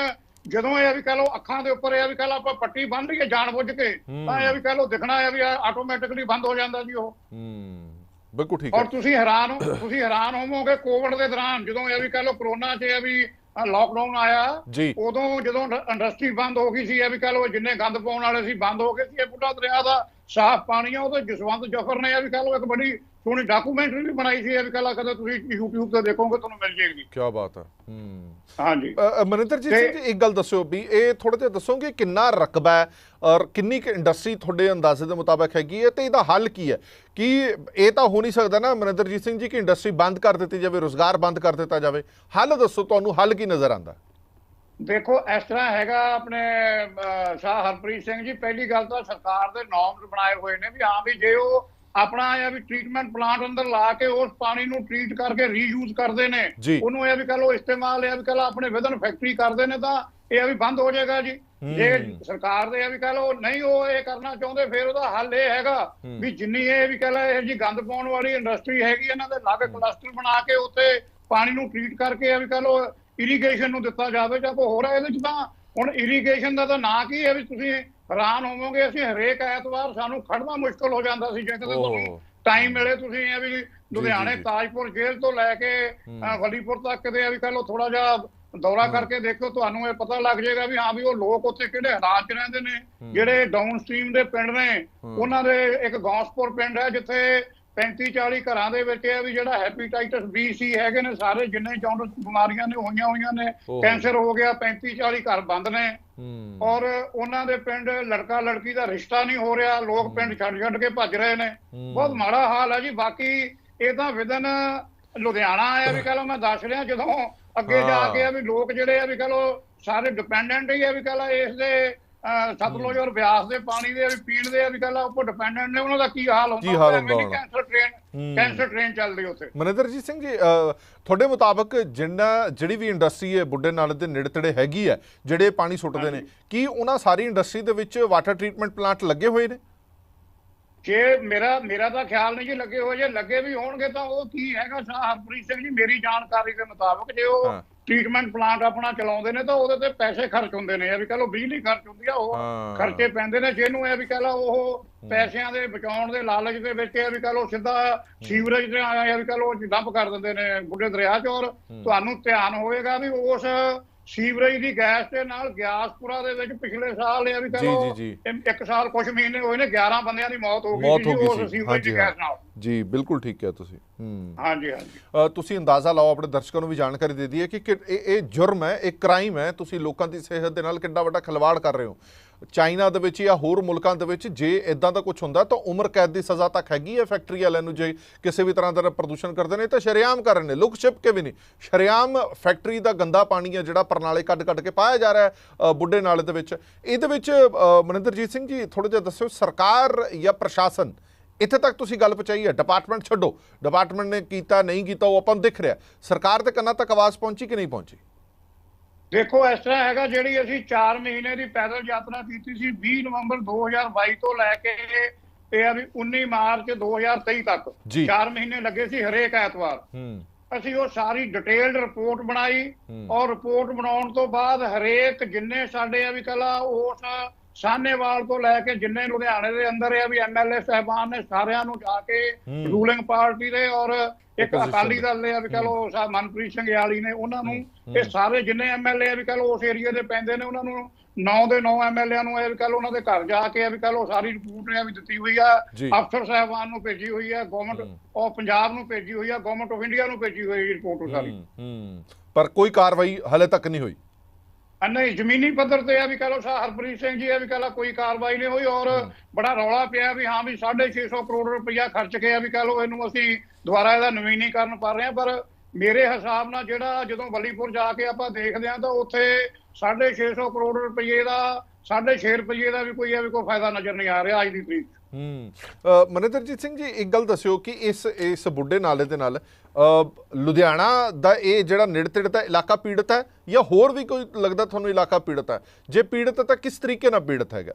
ਜਦੋਂ ਇਹ ਆ ਵੀ ਕਹ ਲੋ ਅੱਖਾਂ ਦੇ ਉੱਪਰ ਇਹ ਆ ਵੀ ਕਹ ਲੋ ਆਪਾਂ ਪੱਟੀ ਬੰਨ ਲਈਏ ਜਾਣਬੁੱਝ ਕੇ ਤਾਂ ਇਹ ਆ ਵੀ ਕਹ ਲੋ ਦਿਖਣਾ ਹੈ ਵੀ ਆਟੋਮੈਟਿਕਲੀ ਬੰਦ ਹੋ ਜਾਂਦਾ ਜੀ ਉਹ। ਬਿਲਕੁਲ ਠੀਕ ਔਰ ਹੈ ਤੁਸੀਂ ਹੈਰਾਨ ਹੋ ਤੁਸੀਂ ਹੈਰਾਨ ਹੋਵੋਗੇ ਕੋਵਿਡ ਦੇ ਦੌਰਾਨ ਜਦੋਂ ਇਹ ਵੀ ਕਹ ਲੋ ਕਰੋਨਾ 'ਚ ਇਹ ਵੀ ਲਾਕਡਾਊਨ ਆਇਆ। ਉਦੋਂ ਜਦੋਂ ਇੰਡਸਟਰੀ ਬੰਦ ਹੋ ਗਈ ਸੀ ਇਹ ਵੀ ਕਹ ਲੋ ਜਿੰਨੇ ਗੰਦ ਪਾਉਣ ਵਾਲੇ ਸੀ ਬੰਦ ਹੋ ਗਏ ਸੀ ਇਹ ਬੁੱਢਾ ਦਰਿਆ ਦਾ ਸਾਫ਼ ਪਾਣੀ ਆ ਉਹਦੇ ਜਸਵੰਤ ਜਫਰ ਨੇ ਇਹ ਵੀ ਕਹ ਲੋ ਇੱਕ ਬੜੀ ਸੋਹਣੀ ਡਾਕੂਮੈਂਟਰੀ ਵੀ ਬਣਾਈ ਸੀ ਇਹ ਵੀ ਕਹ ਲੋ ਕਦੇ ਤੁਸੀਂ YouTube ਤੇ ਦੇਖੋਗੇ ਤੁਹਾਨੂੰ ਮਿਲ ਜਾਏਗੀ। ਕੀ ਬਾਤ ਹੈ। ਹੂੰ। ਹਾਂਜੀ। ਸਿੰਘ ਜੀ ਇੱਕ ਗੱਲ ਦੱਸਿਓ ਵੀ ਇਹ ਥੋੜਾ ਜਿਹਾ ਦੱਸੋਗੇ ਕਿੰਨਾ ਰਕਬਾ ਹੈ ਔਰ ਕਿੰਨੀ ਕੁ ਇੰਡਸਟਰੀ ਤੁਹਾਡੇ ਅੰਦਾਜ਼ੇ ਦੇ ਮੁਤਾਬਕ ਹੈਗੀ ਹੈ ਤੇ ਇਹਦਾ ਹੱਲ ਕੀ ਹੈ? ਕਿ ਇਹ ਤਾਂ ਹੋ ਨਹੀਂ ਸਕਦਾ ਨਾ ਮਨਿੰਦਰਜੀਤ ਸਿੰਘ ਜੀ ਕਿ ਇੰਡਸਟਰੀ ਬੰਦ ਕਰ ਦਿੱਤੀ ਜਾਵੇ ਰੋਜ਼ਗਾਰ ਬੰਦ ਕਰ ਦਿੱਤਾ ਜਾਵੇ। ਹੱਲ ਦੱਸੋ ਤੁਹਾਨੂੰ ਹੱਲ ਕੀ ਨਜ਼ਰ ਆਂਦਾ ਦੇਖੋ ਇਸ ਤਰ੍ਹਾਂ ਹੈਗਾ ਆਪਣੇ ਸ਼ਾਹ ਹਰਪ੍ਰੀਤ ਸਿੰਘ ਜੀ ਪਹਿਲੀ ਗੱਲ ਤਾਂ ਸਰਕਾਰ ਦੇ ਨਾਰਮਸ ਬਣਾਏ ਹੋਏ ਨੇ ਵੀ ਹਾਂ ਵੀ ਜੇ ਉਹ ਆਪਣਾ ਇਹ ਵੀ ਟ੍ਰੀਟਮੈਂਟ ਪਲਾਂਟ ਅੰਦਰ ਲਾ ਕੇ ਉਸ ਪਾਣੀ ਨੂੰ ਟ੍ਰੀਟ ਕਰਕੇ ਰੀਯੂਜ਼ ਕਰਦੇ ਨੇ। ਉਹਨੂੰ ਇਹ ਵੀ ਕਹ ਲੋ ਇਸਤੇਮਾਲ ਇਹ ਵੀ ਕਹ ਲੋ ਆਪਣੇ ਵਿਦਨ ਫੈਕਟਰੀ ਕਰਦੇ ਨੇ ਤਾਂ ਇਹ ਵੀ ਬੰਦ ਹੋ ਜਾਏਗਾ ਜੀ। ਜੇ ਸਰਕਾਰ ਦੇ ਇਹ ਵੀ ਕਹ ਲੋ ਨਹੀਂ ਉਹ ਇਹ ਕਰਨਾ ਚਾਹੁੰਦੇ ਫਿਰ ਉਹਦਾ ਹੱਲ ਇਹ ਹੈਗਾ ਵੀ ਜਿੰਨੀ ਇਹ ਵੀ ਕਹ ਲੋ ਇਹ ਜੀ ਗੰਦ ਪਾਉਣ ਵਾਲੀ ਇੰਡਸਟਰੀ ਹੈਗੀ ਇਹਨਾਂ ਦੇ ਅਲੱਗ ਕਲਸਟਰ ਬਣਾ ਕੇ ਉੱਤੇ ਪਾਣੀ ਨੂੰ ਟ੍ਰੀਟ ਕਰਕੇ ਇਹ ਵੀ ਕਹ ਲੋ ਇਰੀਗੇਸ਼ਨ ਨੂੰ ਦਿੱਤਾ ਜਾਵੇ ਜਾਂ ਕੋਈ ਹੋਰ ਹੈ ਇਹਦੇ ਚ ਤਾਂ ਹੁਣ ਇਰੀਗੇਸ਼ਨ ਦਾ ਤਾਂ ਨਾਂ ਕੀ ਹੈ ਵੀ ਤੁਸੀਂ ਹੈਰਾਨ ਹੋਵੋਗੇ ਅਸੀਂ ਹਰੇਕ ਐਤਵਾਰ ਸਾਨੂੰ ਖੜਨਾ ਮੁਸ਼ਕਲ ਹੋ ਜਾਂਦਾ ਸੀ ਜੇ ਕਿਤੇ ਓਹੋ। ਤੁਹਾਨੂੰ ਟਾਈਮ ਮਿਲੇ ਤੁਸੀਂ ਇਹ ਵੀ ਲੁਧਿਆਣੇ। ਤਾਜਪੁਰ ਜੇਲ੍ਹ ਤੋਂ ਲੈ ਕੇ ਵੱਲੀਪੁਰ ਤੱਕ ਇਹ ਵੀ ਕਹ ਥੋੜਾ ਜਿਹਾ ਦੌਰਾ ਕਰਕੇ ਦੇਖੋ ਤੁਹਾਨੂੰ ਇਹ ਪਤਾ ਲੱਗ ਜਾਏਗਾ ਵੀ ਹਾਂ ਵੀ ਉਹ ਲੋਕ ਉੱਥੇ ਕਿਹੜੇ ਹਾਲਾਤ 'ਚ ਰਹਿੰਦੇ ਨੇ ਜਿਹੜੇ ਡਾਊਨ ਸਟ੍ਰੀਮ ਦੇ ਪਿੰਡ ਨੇ ਉਹਨਾਂ ਦੇ ਇੱਕ ਗੌਸਪੁਰ ਪਿੰਡ ਹੈ ਜਿੱਥੇ 35 40 ਘਰਾਂ ਦੇ ਵਿੱਚ ਇਹ ਵੀ ਜਿਹੜਾ ਹੈਪੇਟਾਈਟਸ ਬੀ ਸੀ ਹੈਗੇ ਨੇ ਸਾਰੇ ਜਿੰਨੇ ਜੌਂਡਸ ਬਿਮਾਰੀਆਂ ਨੇ ਹੋਈਆਂ ਹੋਈਆਂ ਨੇ। ਕੈਂਸਰ ਹੋ ਗਿਆ 35 40 ਘਰ ਬੰਦ ਨੇ। ਔਰ ਉਹਨਾਂ ਦੇ ਪਿੰਡ ਲੜਕਾ ਲੜਕੀ ਦਾ ਰਿਸ਼ਤਾ ਨਹੀਂ ਹੋ ਰਿਹਾ ਲੋਕ ਪਿੰਡ ਛੱਡ ਛੱਡ ਕੇ ਭੱਜ ਰਹੇ ਨੇ। ਬਹੁਤ ਮਾੜਾ ਹਾਲ ਹੈ ਜੀ ਬਾਕੀ ਇਹ ਤਾਂ ਵਿਦਨ ਲੁਧਿਆਣਾ ਹੈ ਵੀ ਕਹ ਲਓ ਮੈਂ ਦੱਸ ਰਿਹਾ ਜਦੋਂ ਅੱਗੇ ਜਾ। ਕੇ ਆ ਵੀ ਲੋਕ ਜਿਹੜੇ ਆ ਵੀ ਕਹ ਲਓ ਸਾਰੇ ਡਿਪੈਂਡੈਂਟ ਹੀ ਆ ਵੀ ਕਹ ਲਓ ਇਸ ਦੇ ਸਤਲੁਜ ਔਰ ਬਿਆਸ ਦੇ ਪਾਣੀ ਦੇ ਵੀ ਪੀਣ ਦੇ ਆ ਵੀ ਕਹ ਲਓ ਉੱਪਰ ਡਿਪੈਂਡੈਂਟ ਨੇ ਉਹਨਾਂ ਦਾ ਕੀ ਹਾਲ ਹੁੰਦਾ ਕੀ ਹਾਲ ਹੁੰਦਾ। Cancer train. ਕੈਂਸਰ ਟ੍ਰੇਨ ਚੱਲਦੀ ਉੱਥੇ ਮਨਿੰਦਰਜੀਤ ਸਿੰਘ ਜੀ ਤੁਹਾਡੇ ਮੁਤਾਬਕ ਜਿੰਨਾ ਜਿਹੜੀ ਵੀ ਇੰਡਸਟਰੀ ਹੈ ਬੁੱਢੇ ਨਾਲੇ ਦੇ ਨੇੜੇ ਤੇੜੇ ਹੈਗੀ ਹੈ ਜਿਹੜੇ ਪਾਣੀ ਸੁੱਟਦੇ ਨੇ ਕੀ ਉਹਨਾਂ ਸਾਰੀ ਇੰਡਸਟਰੀ ਦੇ ਵਿੱਚ ਵਾਟਰ ਟ੍ਰੀਟਮੈਂਟ ਪਲਾਂਟ ਲੱਗੇ ਹੋਏ ਨੇ ਜੇ ਮੇਰਾ ਮੇਰਾ ਤਾਂ ਖਿਆਲ ਨਹੀਂ ਜੀ ਲੱਗੇ ਹੋਏ ਜੇ ਲੱਗੇ ਵੀ ਹੋਣਗੇ ਤਾਂ ਉਹ ਕੀ ਹੈਗਾ ਸ਼ਾਹ? ਹਰਪ੍ਰੀਤ ਸਿੰਘ ਜੀ ਮੇਰੀ ਜਾਣਕਾਰੀ ਦੇ ਮੁਤਾਬਕ ਜੇ ਉਹ। ਟ੍ਰੀਟਮੈਂਟ ਪਲਾਂਟ ਆਪਣਾ ਚਲਾਉਂਦੇ ਨੇ ਤਾਂ ਉਹਦੇ ਤੇ ਪੈਸੇ ਖਰਚ ਹੁੰਦੇ ਨੇ। ਇਹ ਵੀ ਕਹ ਲਓ ਬਿਜਲੀ ਖਰਚ ਹੁੰਦੀ ਆ ਉਹ। ਖਰਚੇ ਪੈਂਦੇ ਨੇ। ਜਿਹਨੂੰ ਇਹ ਵੀ ਕਹ ਲਓ ਉਹ ਪੈਸਿਆਂ ਦੇ ਬਚਾਉਣ ਦੇ ਲਾਲਚ ਦੇ ਵਿੱਚ ਇਹ ਵੀ ਕਹ ਲਓ ਸਿੱਧਾ ਸੀਵਰੇਜ ਦੇ ਆਇਆ ਇਹ ਵੀ ਕਹ ਲਓ ਡੰਪ ਕਰ ਦਿੰਦੇ ਨੇ ਬੁੱਢੇ ਦਰਿਆ 'ਚ। ਔਰ ਤੁਹਾਨੂੰ ਧਿਆਨ ਹੋਵੇਗਾ ਵੀ ਉਸ ਸੀਵਰੇਜ ਦੀ ਗੈਸ ਦੇ ਨਾਲ ਗਿਆਸਪੁਰਾ ਦੇ ਵਿੱਚ ਪਿਛਲੇ ਸਾਲ ਇਹ ਵੀ ਕਹ ਜੀ, ਜੀ। ਇੱਕ- ਸਾਲ ਕੁਝ ਮਹੀਨੇ ਹੋਏ ਨੇ 11 ਬੰਦਿਆਂ ਦੀ ਮੌਤ ਹੋ ਗਈ ਮੌਤ ਸੀ ਹੋ ਗਈ ਉਸ ਸੀ। ਸੀਵਰੇਜ ਦੀ ਗੈਸ ਨਾਲ। ਜੀ ਬਿਲਕੁਲ ਠੀਕ ਹੈ ਤੁਸੀਂ। ਹੂੰ। ਹਾਂਜੀ ਹਾਂਜੀ। ਤੁਸੀਂ ਅੰਦਾਜ਼ਾ ਲਾਓ ਆਪਣੇ ਦਰਸ਼ਕਾਂ ਨੂੰ ਵੀ ਜਾਣਕਾਰੀ ਦੇ ਦਈਏ ਕਿ ਕਿ ਇਹ ਇਹ ਜੁਰਮ ਹੈ ਇਹ ਕ੍ਰਾਈਮ ਹੈ। ਤੁਸੀਂ ਲੋਕਾਂ ਦੀ ਸਿਹਤ ਦੇ ਨਾਲ ਕਿੰਨਾ ਵੱਡਾ ਖਿਲਵਾੜ ਕਰ ਰਹੇ ਹੋ। ਚਾਈਨਾ ਦੇ ਵਿੱਚ ਜਾਂ ਹੋਰ ਮੁਲਕਾਂ ਦੇ ਵਿੱਚ ਜੇ ਇਦਾਂ ਦਾ ਕੁਝ ਹੁੰਦਾ ਤਾਂ ਉਮਰ ਕੈਦ ਦੀ ਸਜ਼ਾ ਤੱਕ ਹੈਗੀ ਹੈ ਫੈਕਟਰੀ ਵਾਲਿਆਂ ਨੂੰ ਜੇ ਕਿਸੇ ਵੀ ਤਰ੍ਹਾਂ ਦਾ ਪ੍ਰਦੂਸ਼ਣ ਕਰਦੇ ਨੇ ਤਾਂ ਸ਼ਰੇਆਮ ਕਰ ਰਹੇ ਨੇ, ਲੁੱਕ ਛਿਪ ਕੇ ਵੀ ਨਹੀਂ। ਸ਼ਰੇਆਮ ਫੈਕਟਰੀ ਦਾ ਗੰਦਾ ਪਾਣੀ ਹੈ ਜਿਹੜਾ ਪਰਨਾਲੇ ਕੱਢ ਕੱਢ ਕੇ ਪਾਇਆ ਜਾ ਰਿਹਾ ਹੈ ਬੁੱਢੇ ਨਾਲੇ ਦੇ ਵਿੱਚ। ਇਹਦੇ ਵਿੱਚ ਮਨਿੰਦਰਜੀਤ ਸਿੰਘ ਜੀ ਥੋੜਾ ਜਿਹਾ ਦੱਸਿਓ, ਸਰਕਾਰ ਜਾਂ ਪ੍ਰਸ਼ਾਸਨ? ਇੱਥੇ ਤੱਕ ਤੁਸੀਂ ਗੱਲ ਪਹੁੰਚਾਈ ਹੈ, ਡਿਪਾਰਟਮੈਂਟ ਛੱਡੋ। ਡਿਪਾਰਟਮੈਂਟ ਨੇ ਕੀਤਾ, ਨਹੀਂ ਕੀਤਾ, ਉਹ ਆਪਾਂ ਨੂੰ ਦਿਖ ਰਿਹਾ। ਸਰਕਾਰ ਦੇ ਕੰਨਾਂ ਤੱਕ ਆਵਾਜ਼ ਪਹੁੰਚੀ ਕਿ ਨਹੀਂ ਪਹੁੰਚੀ? ਦੇਖੋ ਇਸ ਤਰ੍ਹਾਂ ਹੈਗਾ ਜਿਹੜੀ ਅਸੀਂ 4 ਮਹੀਨੇ ਦੀ ਪੈਦਲ ਯਾਤਰਾ ਕੀਤੀ ਸੀ 20 ਨਵੰਬਰ 2022 ਤੋਂ ਲੈ ਕੇ ਇਹ ਆ ਵੀ 19 ਮਾਰਚ 2023 ਤੱਕ ਜੀ। 4 ਮਹੀਨੇ ਲੱਗੇ ਸੀ ਹਰੇਕ ਐਤਵਾਰ ਅਸੀਂ ਉਹ ਸਾਰੀ ਡਿਟੇਲਡ ਰਿਪੋਰਟ ਬਣਾਈ। ਔਰ ਰਿਪੋਰਟ ਬਣਾਉਣ ਤੋਂ ਬਾਅਦ ਹਰੇਕ ਜਿੰਨੇ ਸਾਡੇ ਆ ਵੀ ਕਲਾ ਉਸ ਸਾਹਨੇਵਾਲ ਤੋਂ ਲੈ ਕੇ ਜਿੰਨੇ ਲੁਧਿਆਣੇ ਦੇ ਅੰਦਰ ਆ ਵੀ ਐਮਐਲਏ ਸਹਿਬਾਨ ਨੇ ਸਾਰਿਆਂ ਨੂੰ ਜਾ ਕੇ। ਰੂਲਿੰਗ ਪਾਰਟੀ ਦੇ ਔਰ ਇੱਕ ਅਕਾਲੀ ਦਲ ਦੇ ਆ ਵੀ ਕਹਲੋ ਸਾ ਮਨਪ੍ਰੀਤ ਸਿੰਘ ਯਾਲੀ ਨੇ ਉਹਨਾਂ ਨੂੰ ਇਹ ਸਾਰੇ ਜਿੰਨੇ ਐਮਐਲਏ ਆ ਵੀ ਕਹਲੋ ਉਸ ਏਰੀਆ ਦੇ ਪੈਂਦੇ ਨੇ ਉਹਨਾਂ ਨੂੰ 9 ਦੇ 9 ਐਮਐਲਏ ਨੂੰ ਇਹ ਵੀ ਕਹਲੋ ਉਹਨਾਂ ਦੇ ਘਰ ਜਾ ਕੇ ਆ ਵੀ ਕਹਲੋ ਸਾਰੀ ਰਿਪੋਰਟ ਨੇ ਵੀ ਦਿੱਤੀ ਹੋਈ ਆ। ਅਫਸਰ ਸਾਹਿਬਾਨ ਨੂੰ ਭੇਜੀ ਹੋਈ ਆ ਗਵਰਨਮੈਂਟ ਆਫ ਪੰਜਾਬ ਨੂੰ ਭੇਜੀ ਹੋਈ ਆ ਗਵਰਨਮੈਂਟ ਆਫ ਇੰਡੀਆ ਨੂੰ ਭੇਜੀ ਹੋਈ ਰਿਪੋਰਟ ਉਹ ਸਾਰੀ। ਪਰ ਕੋਈ ਕਾਰਵਾਈ ਹਲੇ ਤੱਕ ਨਹੀਂ ਹੋਈ। ਆ ਨਹੀਂ ਜ਼ਮੀਨੀ ਪੱਧਰ ਤੇ ਆ ਵੀ ਕਹ ਲੋ ਸਾ ਹਰਪ੍ਰੀਤ ਸਿੰਘ ਜੀ ਆ ਵੀ ਕਹ ਲਾ ਕੋਈ ਕਾਰਵਾਈ ਨਹੀਂ ਹੋਈ ਔਰ ਬੜਾ ਰੌਲਾ ਪਿਆ ਵੀ ਹਾਂ ਵੀ 650 ਕਰੋੜ ਰੁਪਇਆ ਖਰਚ ਕੇ ਆ ਵੀ ਕਹ ਲੋ ਇਹਨੂੰ ਅਸੀਂ ਦੁਬਾਰਾ ਇਹਦਾ ਨਵੀਨੀਕਰਨ ਕਰ ਰਹੇ ਹਾਂ ਪਰ ਮੇਰੇ ਹਿਸਾਬ ਨਾਲ ਜਿਹੜਾ ਜਦੋਂ ਬੱਲੀਪੁਰ ਜਾ ਕੇ ਆਪਾਂ ਦੇਖਦੇ ਹਾਂ ਤਾਂ ਉੱਥੇ 650 ਕਰੋੜ ਰੁਪਏ ਦਾ 6.5 ਰੁਪਏ ਦਾ ਵੀ ਕੋਈ ਆ ਵੀ ਕੋਈ ਫਾਇਦਾ ਨਜ਼ਰ ਨਹੀਂ ਆ ਰਿਹਾ ਅੱਜ ਦੀ ਤਰੀਕ। ਹੂੰ ਮਨਿੰਦਰਜੀਤ ਸਿੰਘ ਜੀ ਇੱਕ ਗੱਲ ਦੱਸਿਓ ਕਿ ਇਸ ਇਸ ਬੁੱਢੇ ਨਾਲੇ ਦੇ ਨਾਲ ਲੁਧਿਆਣਾ ਦਾ ਇਹ ਜਿਹੜਾ ਨੇੜੇ ਤੇੜੇ ਦਾ ਇਲਾਕਾ ਪੀੜਤ ਹੈ ਜਾਂ ਹੋਰ ਵੀ ਕੋਈ ਲੱਗਦਾ ਤੁਹਾਨੂੰ ਇਲਾਕਾ ਪੀੜਤ ਹੈ? ਜੇ ਪੀੜਤ ਹੈ ਤਾਂ ਕਿਸ ਤਰੀਕੇ ਨਾਲ ਪੀੜਤ ਹੈਗਾ?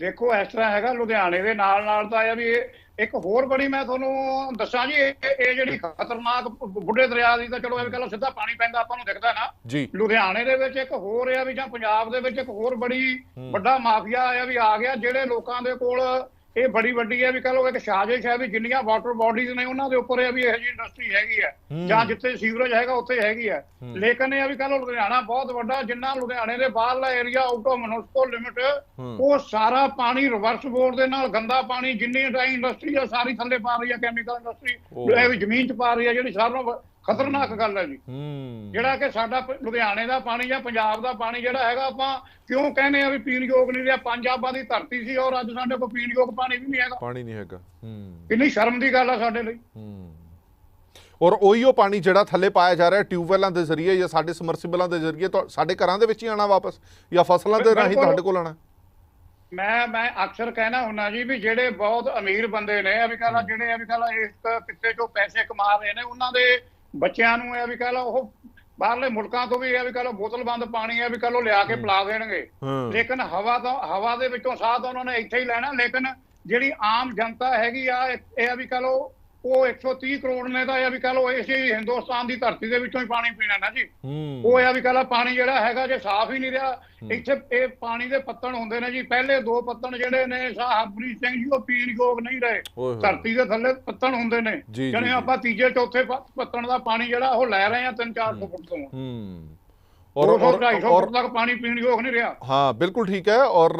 ਦੇਖੋ ਇਸ ਤਰ੍ਹਾਂ ਹੈਗਾ ਲੁਧਿਆਣੇ ਦੇ ਨਾਲ ਨਾਲ ਤਾਂ ਆ ਵੀ ਇਹ ਇੱਕ ਹੋਰ ਬੜੀ ਮੈਂ ਤੁਹਾਨੂੰ ਦੱਸਾਂ ਜੀ ਇਹ ਜਿਹੜੀ ਖਤਰਨਾਕ ਬੁੱਢੇ ਦਰਿਆ ਦੀ ਤਾਂ ਚਲੋ ਇਹ ਕਹਿੰਦਾ ਸਿੱਧਾ ਪਾਣੀ ਪੈਂਦਾ ਆਪਾਂ ਨੂੰ ਦਿਖਦਾ ਨਾ। ਲੁਧਿਆਣੇ ਦੇ ਵਿੱਚ ਇੱਕ ਹੋਰ ਆ ਵੀ ਜਾਂ ਪੰਜਾਬ ਦੇ ਵਿੱਚ ਇੱਕ ਹੋਰ ਬੜੀ ਵੱਡਾ ਮਾਫੀਆ ਆ ਵੀ ਆ ਗਿਆ ਜਿਹੜੇ ਲੋਕਾਂ ਦੇ ਕੋਲ ਇਹ ਬੜੀ ਵੱਡੀ ਹੈ ਵੀ ਕਹ ਲਓ ਇੱਕ ਸਾਜ਼ਿਸ਼ ਹੈ ਵੀ ਜਿੰਨੀਆਂ ਵਾਟਰ ਬਾਡੀਜ਼ ਨੇ ਉਹਨਾਂ ਦੇ ਉੱਪਰ ਇਹ ਵੀ ਇਹੋ ਜਿਹੀ ਇੰਡਸਟਰੀ ਹੈਗੀ ਹੈ। ਜਾਂ ਜਿੱਥੇ ਸੀਵਰੇਜ ਹੈਗਾ ਉੱਥੇ ਹੈਗੀ ਹੈ। ਲੇਕਿਨ ਇਹ ਵੀ ਕਹ ਲਓ ਲੁਧਿਆਣਾ ਬਹੁਤ ਵੱਡਾ ਜਿੰਨਾ ਲੁਧਿਆਣੇ ਦੇ ਬਾਹਰਲਾ area out of municipal limit ਉਹ ਸਾਰਾ ਪਾਣੀ ਰਿਵਰਸ ਬੋਰਡ ਦੇ ਨਾਲ ਗੰਦਾ ਪਾਣੀ ਜਿੰਨੀ ਡਰਾਈ ਇੰਡਸਟਰੀ ਆ ਸਾਰੀ ਥੱਲੇ ਪਾ ਰਹੀ ਹੈ ਕੈਮੀਕਲ ਇੰਡਸਟਰੀ ਇਹ ਵੀ ਜ਼ਮੀਨ 'ਚ ਪਾ ਰਹੀ ਹੈ ਜਿਹੜੀ ਸਾਰਿਆਂ ਖਤਰਨਾਕ ਗੱਲ ਹੈ ਜੀ। ਹੂੰ। ਜਿਹੜਾ ਕਿ ਸਾਡਾ ਲੁਧਿਆਣੇ ਦਾ ਪਾਣੀ ਜਾਂ ਪੰਜਾਬ ਦਾ ਪਾਣੀ ਜਿਹੜਾ ਹੈਗਾ ਆਪਾਂ ਕਿਉਂ ਕਹਿੰਦੇ ਆ ਵੀ ਪੀਣ ਯੋਗ ਨਹੀਂ ਰਿਹਾ? ਪੰਜਾਬਾਂ ਦੀ ਧਰਤੀ ਸੀ ਔਰ ਅੱਜ ਸਾਡੇ ਕੋਲ ਪੀਣ ਯੋਗ ਪਾਣੀ ਵੀ ਨਹੀਂ ਹੈਗਾ। ਪਾਣੀ ਨਹੀਂ ਹੈਗਾ। ਹੂੰ। ਕਿੰਨੀ ਸ਼ਰਮ ਦੀ ਗੱਲ ਆ ਸਾਡੇ ਲਈ। ਹੂੰ। ਔਰ ਉਹੀ ਉਹ ਪਾਣੀ ਜਿਹੜਾ ਥੱਲੇ ਪਾਇਆ ਜਾ ਰਿਹਾ ਟਿਊਬਵੈਲਾਂ ਦੇ ਜ਼ਰੀਏ ਜਾਂ ਸਾਡੇ ਸਮਰਸੀਬਲਾਂ ਦੇ ਜ਼ਰੀਏ ਸਾਡੇ ਘਰਾਂ ਦੇ ਵਿੱਚ ਹੀ ਆਣਾ ਵਾਪਸ ਜਾਂ ਫਸਲਾਂ ਦੇ ਰਾਹੀਂ। ਤੁਹਾਡੇ ਕੋਲ ਆਣਾ ਮੈਂ ਮੈਂ ਅਕਸਰ ਕਹਿਣਾ ਹੁੰਨਾ ਜੀ ਵੀ ਜਿਹੜੇ ਬਹੁਤ ਅਮੀਰ ਬੰਦੇ ਨੇ ਕਹਲਾ ਜਿਹੜੇ ਕਹਲਾ ਇਸ ਕਿੱਤੇ ਚੋਂ ਪੈਸੇ ਕਮਾ ਰਹੇ ਨੇ ਉਹਨਾਂ ਦੇ ਬੱਚਿਆਂ ਨੂੰ ਇਹ ਵੀ ਕਹਲਾ ਉਹ ਬਾਹਰਲੇ ਮੁਲਕਾਂ ਤੋਂ ਵੀ ਇਹ ਵੀ ਕਹਲੋ ਬੋਤਲਬੰਦ ਪਾਣੀ ਇਹ ਵੀ ਕਹਲੋ ਲਿਆ ਕੇ ਪਿਲਾ ਦੇਣਗੇ। ਹਾਂ। ਲੇਕਿਨ ਹਵਾ ਤੋਂ ਹਵਾ ਦੇ ਵਿੱਚੋਂ ਸਾਹ ਤਾਂ ਉਹਨਾਂ ਨੇ ਇੱਥੇ ਹੀ ਲੈਣਾ ਲੇਕਿਨ ਜਿਹੜੀ ਆਮ ਜਨਤਾ ਹੈਗੀ ਆ ਇਹ ਇਹ ਵੀ ਕਹ ਲਓ ਉਹ 130 ਕਰੋੜ ਨੇ ਤਾਂ ਇਹ ਵੀ ਕਹ ਲਓ ਇਸੇ ਹਿੰਦੁਸਤਾਨ ਦੀ ਧਰਤੀ ਦੇ ਵਿੱਚੋਂ ਹੀ ਪਾਣੀ ਪੀਣਾ ਨਾ ਜੀ। ਉਹ ਇਹ ਵੀ ਕਹ ਲਾ ਪਾਣੀ ਜਿਹੜਾ ਹੈਗਾ ਜੇ ਸਾਫ਼ ਹੀ ਨਹੀਂ ਰਿਹਾ ਇੱਥੇ ਇਹ ਪਾਣੀ ਦੇ ਪੱਤਣ ਹੁੰਦੇ ਨੇ ਜੀ ਪਹਿਲੇ ਦੋ ਪੱਤਣ ਜਿਹੜੇ ਨੇ ਸਾਹ ਹਰਪ੍ਰੀਤ ਸਿੰਘ ਜੀ ਉਹ ਪੀਣ ਯੋਗ ਨਹੀਂ ਰਹੇ। ਧਰਤੀ ਦੇ ਥੱਲੇ ਪੱਤਣ ਹੁੰਦੇ ਨੇ। ਜਿਹੜੇ। ਆਪਾਂ ਤੀਜੇ ਚੌਥੇ ਪੱਤਣ ਦਾ ਪਾਣੀ ਜਿਹੜਾ ਉਹ ਲੈ ਰਹੇ ਆ 3-4 ਫੁੱਟ ਤੋਂ। ਹੂੰ। ਔਰ ਔਰ ਔਰ 250 ਔਰ ਫੁੱਟ ਤੱਕ ਪਾਣੀ ਪੀਣ ਯੋਗ ਨਹੀਂ ਰਿਹਾ। ਹਾਂ ਬਿਲਕੁਲ ਠੀਕ ਹੈ ਔਰ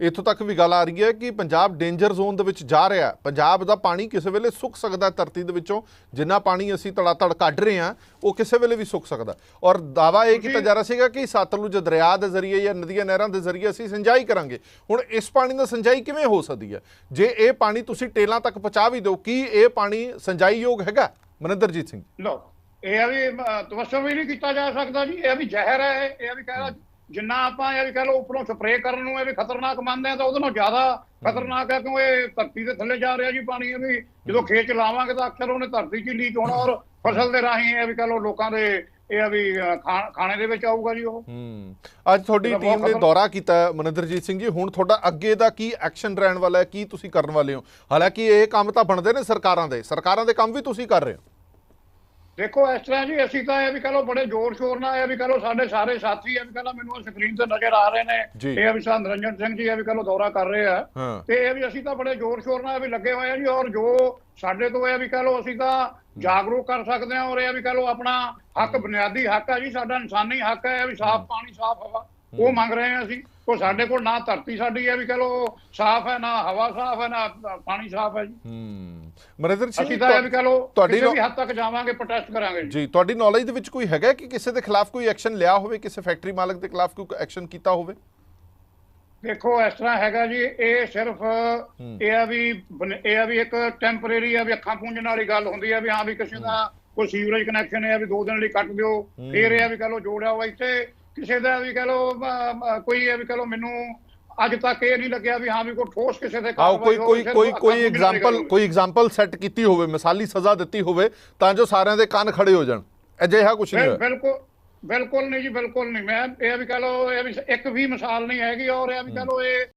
ਇੱਥੋਂ ਤੱਕ ਵੀ ਗੱਲ ਆ ਰਹੀ ਹੈ ਕਿ ਪੰਜਾਬ ਡੇਂਜਰ ਜ਼ੋਨ ਦੇ ਵਿੱਚ ਜਾ ਰਿਹਾ। ਪੰਜਾਬ ਦਾ ਪਾਣੀ ਕਿਸੇ ਵੇਲੇ ਸੁੱਕ ਸਕਦਾ ਧਰਤੀ ਦੇ ਵਿੱਚੋਂ। ਜਿੰਨਾ ਪਾਣੀ ਅਸੀਂ ਤੜਾਤੜ ਕੱਢ ਰਹੇ ਹਾਂ ਉਹ ਕਿਸੇ ਵੇਲੇ ਵੀ ਸੁੱਕ ਸਕਦਾ। ਔਰ ਦਾਵਾ ਇਹ ਕੀਤਾ ਜਾ ਰਿਹਾ ਸੀਗਾ ਕਿ ਸਤਲੁਜ ਦਰਿਆ ਦੇ ਜ਼ਰੀਏ ਜਾਂ ਨਦੀਆਂ ਨਹਿਰਾਂ ਦੇ ਜ਼ਰੀਏ ਅਸੀਂ ਸਿੰਜਾਈ ਕਰਾਂਗੇ। ਹੁਣ ਇਸ ਪਾਣੀ ਦਾ ਸਿੰਜਾਈ ਕਿਵੇਂ ਹੋ ਸਕਦੀ ਹੈ? ਜੇ ਇਹ ਪਾਣੀ ਤੁਸੀਂ ਟੇਲਾਂ ਤੱਕ ਪਹੁੰਚਾ ਵੀ ਦਿਓ ਕੀ ਇਹ ਪਾਣੀ ਸਿੰਜਾਈ ਯੋਗ ਹੈਗਾ? ਮਨਿੰਦਰਜੀਤ ਸਿੰਘ ਲੋ ਇਹ ਆ ਵੀ ਅਹ, ਤਵੱਸਰ ਵੀ ਨਹੀਂ ਕੀਤਾ ਜਾ ਸਕਦਾ ਜੀ। ਇਹ ਵੀ ਜ਼ਹਿਰ ਹੈ ਇਹ ਵੀ ਕਹਿ ਜਿੰਨਾ ਆਪਾਂ ਇਹ ਵੀ ਕਹਿ ਲਓ ਉੱਪਰੋਂ ਸਪਰੇਅ ਕਰਨ ਨੂੰ ਇਹ ਵੀ ਖਤਰਨਾਕ ਮੰਨਦੇ ਆ ਤਾਂ ਉਹਦੇ ਨਾਲੋਂ ਜ਼ਿਆਦਾ ਖਤਰਨਾਕ ਹੈ ਕਿਉਂ ਇਹ ਧਰਤੀ ਦੇ ਥੱਲੇ ਜਾ ਰਿਹਾ ਜੀ ਪਾਣੀ ਇਹ ਵੀ ਜਦੋਂ ਖੇਤ ਚ ਲਾਵਾਂਗੇ ਤਾਂ ਅਕਸਰ ਉਹਨੇ ਧਰਤੀ 'ਚ ਹੀ ਲੀਕ ਹੋਣਾ ਔਰ ਫਸਲ ਦੇ ਰਾਹੀਂ ਇਹ ਵੀ ਕਹਿ ਲਓ ਲੋਕਾਂ ਦੇ ਇਹ ਆ ਵੀ ਖਾਣੇ ਦੇ ਵਿੱਚ ਆਊਗਾ ਜੀ ਉਹ। ਹੂੰ। ਅੱਜ ਤੁਹਾਡੀ ਟੀਮ ਨੇ ਦੌਰਾ ਕੀਤਾ ਮਨਿੰਦਰਜੀਤ ਸਿੰਘ ਜੀ ਹੁਣ ਤੁਹਾਡਾ ਅੱਗੇ ਦਾ ਕੀ ਐਕਸ਼ਨ ਰਹਿਣ ਵਾਲਾ ਹੈ ਕੀ ਤੁਸੀਂ ਕਰਨ ਵਾਲੇ ਹੋ? ਹਾਲਾਂਕਿ ਇਹ ਕੰਮ ਤਾਂ ਬਣਦੇ ਨੇ ਸਰਕਾਰਾਂ ਦੇ ਸਰਕਾਰਾਂ ਦੇ ਕੰਮ ਵੀ ਤੁਸੀਂ ਕਰ ਰਹੇ ਹੋ। ਦੇਖੋ ਇਸ ਤਰ੍ਹਾਂ ਜੀ ਅਸੀਂ ਤਾਂ ਇਹ ਵੀ ਕਹ ਲਓ ਬੜੇ ਜ਼ੋਰ ਸ਼ੋਰ ਨਾਲ ਇਹ ਵੀ ਕਹ ਲਓ ਸਾਡੇ ਸਾਰੇ ਸਾਥੀ ਇਹ ਵੀ ਕਹ ਲਓ ਮੈਨੂੰ ਸਕਰੀਨ ਤੇ ਨਜ਼ਰ ਆ ਰਹੇ। ਨੇ ਇਹ ਵੀ ਸਾਂ ਨਰਿੰਜਨ ਸਿੰਘ ਜੀ ਇਹ ਵੀ ਕਹ ਲਓ ਦੌਰਾ ਕਰ ਰਹੇ ਆ ਹਾਂ ਤੇ ਇਹ ਵੀ ਅਸੀਂ ਤਾਂ ਬੜੇ ਜ਼ੋਰ ਸ਼ੋਰ ਨਾਲ ਇਹ ਵੀ ਲੱਗੇ ਹੋਏ ਆ ਜੀ ਔਰ ਜੋ ਸਾਡੇ ਤੋਂ ਇਹ ਵੀ ਕਹ ਲਓ ਅਸੀਂ ਤਾਂ ਜਾਗਰੂਕ ਕਰ ਸਕਦੇ ਹਾਂ ਔਰ ਇਹ ਵੀ ਕਹ ਲਓ ਆਪਣਾ ਹੱਕ ਬੁਨਿਆਦੀ ਹੱਕ ਹੈ ਜੀ ਸਾਡਾ ਇਨਸਾਨੀ ਹੱਕ ਹੈ ਇਹ ਵੀ ਸਾਫ਼ ਪਾਣੀ ਸਾਫ਼ ਹਵਾ ਉਹ ਮੰਗ ਰਹੇ ਹਾਂ ਅਸੀਂ ਉਹ ਸਾਡੇ ਕੋਲ ਨਾ ਧਰਤੀ ਸਾਡੀ ਇਹ ਵੀ ਕਹ ਲਓ ਸਾਫ਼ ਹੈ ਨਾ ਹਵਾ ਸਾਫ਼ ਹੈ ਨਾ ਪਾਣੀ ਸਾਫ਼ ਹੈ ਜੀ ਹੂੰ ਮਨਿੰਦਰ ਸਿੰਘ ਅਸੀਂ ਜੀ ਤਾਂ ਇਹ ਵੀ ਕਹ ਲਓ ਤੁਹਾਡੀ ਵੀ ਹੱਦ ਤੱਕ ਜਾਵਾਂਗੇ ਪ੍ਰੋਟੈਸਟ ਕਰਾਂਗੇ ਜੀ। ਜੀ ਤੁਹਾਡੀ ਨੌਲੇਜ ਦੇ ਵਿੱਚ ਕੋਈ ਹੈਗਾ ਕਿ ਕਿਸੇ ਦੇ ਖਿਲਾਫ ਕੋਈ ਐਕਸ਼ਨ ਲਿਆ ਹੋਵੇ ਕਿਸੇ ਫੈਕਟਰੀ ਮਾਲਕ ਦੇ ਖਿਲਾਫ ਕੋਈ ਐਕਸ਼ਨ ਕੀਤਾ ਹੋਵੇ? ਦੇਖੋ ਇਸ ਤਰ੍ਹਾਂ ਹੈਗਾ ਜੀ ਇਹ ਸਿਰਫ ਇਹ ਆ ਵੀ ਇਹ ਆ ਵੀ ਇੱਕ ਟੈਂਪਰੇਰੀ ਆ ਵੀ ਅੱਖਾਂ ਪੂੰਝਣ ਵਾਲੀ ਗੱਲ ਹੁੰਦੀ ਆ ਵੀ ਹਾਂ ਵੀ ਕਿਸੇ ਦਾ ਕੋਈ ਸੀਵਰੇਜ ਕਨੈਕਸ਼ਨ ਹੈ ਵੀ ਦੋ ਦਿਨ ਲਈ ਕੱਟ ਦਿਓ। ਫੇਰ ਇਹ ਆ ਵੀ ਕਹ ਲਓ ਜੋੜਿਆ ਹੋਇਆ ਇੱਥੇ ਕਿਸੇ ਦਾ ਵੀ ਕਹ ਅਮ, ਕੋਈ ਇਹ ਵੀ ਕਹ ਲਓ ਮੈਨੂੰ ਅੱਜ ਤੱਕ ਇਹ ਨਹੀਂ ਲੱਗਿਆ ਵੀ ਹਾਂ ਵੀ ਕੋਈ ਠੋਸ ਕਿਸੇ ਕੋਈ ਕਾਰਵਾਈ ਕੋਈ ਹੋਵੇ, ਕੋਈ ਕੋਈ ਵਾਲੀ ਐਗਜ਼ਾਮਪਲ। ਕੋਈ ਐਗਜ਼ਾਮਪਲ ਸੈੱਟ ਕੀਤੀ ਹੋਵੇ ਮਿਸਾਲੀ ਸਜ਼ਾ ਦਿੱਤੀ ਹੋਵੇ ਤਾਂ ਜੋ ਸਾਰਿਆਂ ਦੇ ਕੰਨ ਖੜੇ ਹੋ ਜਾਣ ਅਜਿਹਾ ਕੁਝ ਨਹੀਂ ਹੋਇਆ ਬਿਲਕੁਲ ਬਿਲਕੁਲ ਨਹੀਂ ਜੀ ਬਿਲਕੁਲ ਨਹੀਂ ਮੈਂ ਇਹ ਵੀ ਕਹ ਲਓ ਇਹ ਵੀ ਇੱਕ ਵੀ ਮਿਸਾਲ ਨਹੀਂ ਹੈਗੀ ਔਰ ਇਹ ਵੀ ਕਹ ਲਓ ਇਹ